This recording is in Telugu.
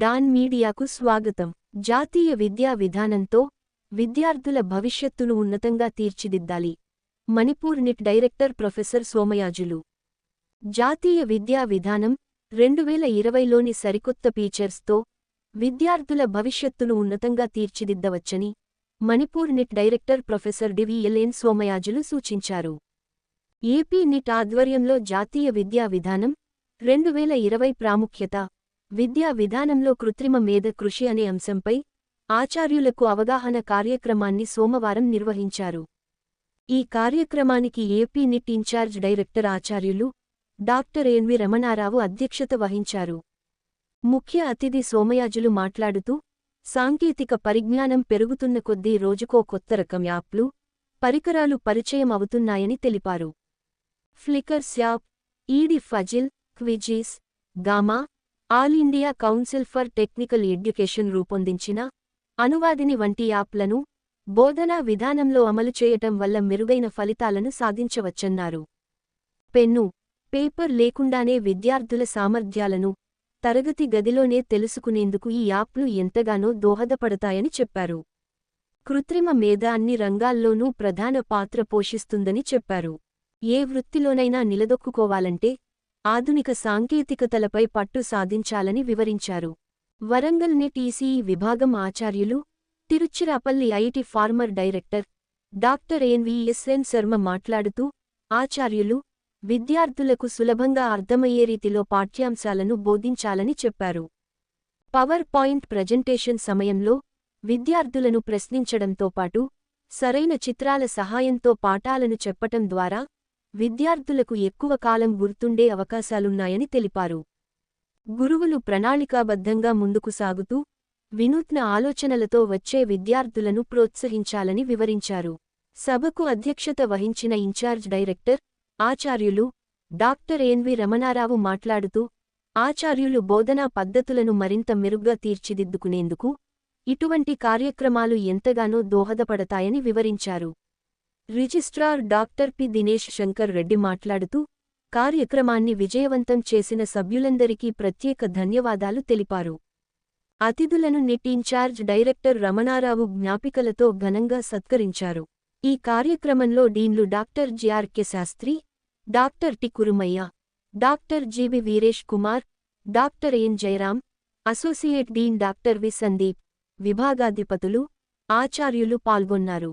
డాన్ మీడియాకు స్వాగతం. జాతీయ విద్యా విధానంతో విద్యార్థుల భవిష్యత్తును ఉన్నతంగా తీర్చిదిద్దాలి. Manipur NIT director professor Somayajulu. జాతీయ విద్యా విధానం రెండువేల ఇరవైలోని సరికొత్త ఫీచర్స్తో విద్యార్థుల భవిష్యత్తును ఉన్నతంగా తీర్చిదిద్దవచ్చని Manipur NIT director professor D V L N Somayajulu సూచించారు. ఏపీ నిట్ ఆధ్వర్యంలో జాతీయ విద్యా విధానం రెండువేల ఇరవై ప్రాముఖ్యత విద్యా విధానంలో కృత్రిమ మేధ కృషి అనే అంశంపై ఆచార్యులకు అవగాహన కార్యక్రమాన్ని సోమవారం నిర్వహించారు. ఈ కార్యక్రమానికి ఏపీ నిట్ ఇన్ఛార్జ్ డైరెక్టర్ ఆచార్యులు డాక్టర్ ఎన్వి రమణారావు అధ్యక్షత వహించారు. ముఖ్య అతిథి సోమయాజులు మాట్లాడుతూ సాంకేతిక పరిజ్ఞానం పెరుగుతున్న కొద్దీ రోజుకో కొత్త రకం యాప్లు పరికరాలు పరిచయం అవుతున్నాయని తెలిపారు. Flickers app EdPuzzle Quizizz Gamma all India council for technical education రూపొందించిన అనువాదిని వంటి యాప్లను బోధనా విధానంలో అమలు చేయటం వల్ల మెరుగైన ఫలితాలను సాధించవచ్చన్నారు. పెన్ను పేపర్ లేకుండానే విద్యార్థుల సామర్థ్యాలను తరగతి గదిలోనే తెలుసుకునేందుకు ఈ యాప్లు ఎంతగానో దోహదపడతాయని చెప్పారు. కృత్రిమ మేధ అన్ని రంగాల్లోనూ ప్రధాన పాత్ర పోషిస్తుందని చెప్పారు. ఏ వృత్తిలోనైనా నిలదొక్కుకోవాలంటే ఆధునిక సాంకేతికతలపై పట్టు సాధించాలని వివరించారు. వరంగల్ నెట్ ఈసీఈ విభాగం ఆచార్యులు Tiruchirappalli IT former director doctor N V S N Sharma మాట్లాడుతూ ఆచార్యులు విద్యార్థులకు సులభంగా అర్థమయ్యే రీతిలో పాఠ్యాంశాలను బోధించాలని చెప్పారు. పవర్ పాయింట్ ప్రజెంటేషన్ సమయంలో విద్యార్థులను ప్రశ్నించడంతో పాటు సరైన చిత్రాల సహాయంతో పాఠాలను చెప్పటం ద్వారా విద్యార్థులకు ఎక్కువ కాలం గుర్తుండే అవకాశాలున్నాయని తెలిపారు. గురువులు ప్రణాళికాబద్ధంగా ముందుకు సాగుతూ వినూత్న ఆలోచనలతో వచ్చే విద్యార్థులను ప్రోత్సహించాలని వివరించారు. సభకు అధ్యక్షత వహించిన ఇన్ఛార్జ్ డైరెక్టర్ ఆచార్యులు డాక్టర్ ఎన్వి రమణారావు మాట్లాడుతూ ఆచార్యులు బోధనా పద్ధతులను మరింత మెరుగ్గా తీర్చిదిద్దుకునేందుకు ఇటువంటి కార్యక్రమాలు ఎంతగానో దోహదపడతాయని వివరించారు. Registrar doctor P. Dinesh Shankar Reddy మాట్లాడుతూ కార్యక్రమాన్ని విజయవంతం చేసిన సభ్యులందరికీ ప్రత్యేక ధన్యవాదాలు తెలిపారు. అతిథులను నిట్ ఇన్ఛార్జ్ డైరెక్టర్ రమణారావు జ్ఞాపికలతో ఘనంగా సత్కరించారు. ఈ కార్యక్రమంలో డీన్లు doctor G R K Sastry doctor T. Kurumayya doctor G V Veeresh Kumar doctor N. Jayaram associate dean doctor V. Sandeep విభాగాధిపతులు ఆచార్యులు పాల్గొన్నారు.